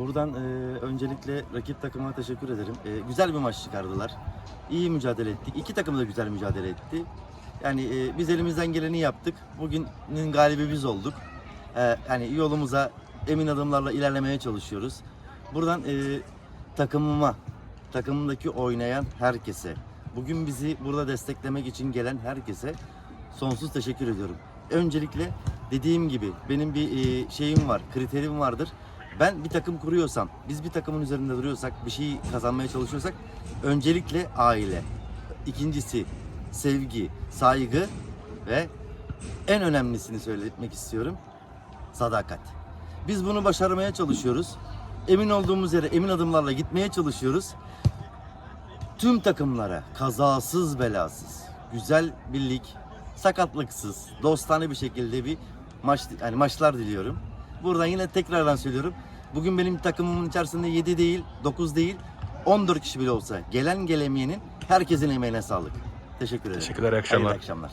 Buradan e, öncelikle rakip takıma teşekkür ederim. E, güzel bir maç çıkardılar. İyi mücadele ettik. İki takım da güzel mücadele etti. Yani e, biz elimizden geleni yaptık. Bugünün galibi biz olduk. E, yani yolumuza emin adımlarla ilerlemeye çalışıyoruz. Buradan e, takımıma, takımımdaki oynayan herkese, bugün bizi burada desteklemek için gelen herkese sonsuz teşekkür ediyorum. Öncelikle dediğim gibi benim bir e, şeyim var, kriterim vardır. Ben bir takım kuruyorsam, biz bir takımın üzerinde duruyorsak, bir şey kazanmaya çalışıyorsak öncelikle aile. İkincisi sevgi, saygı ve en önemlisini söyletmek istiyorum. Sadakat. Biz bunu başarmaya çalışıyoruz. Emin olduğumuz yere emin adımlarla gitmeye çalışıyoruz. Tüm takımlara kazasız belasız, güzel birlik, sakatlıksız, dostane bir şekilde bir maç yani maçlar diliyorum. Buradan yine tekrardan söylüyorum. Bugün benim takımımın içerisinde 7 değil, 9 değil, 14 kişi bile olsa gelen gelemeyenin herkesin emeğine sağlık. Teşekkür ederim. Teşekkürler, iyi akşamlar. Hayırlı akşamlar.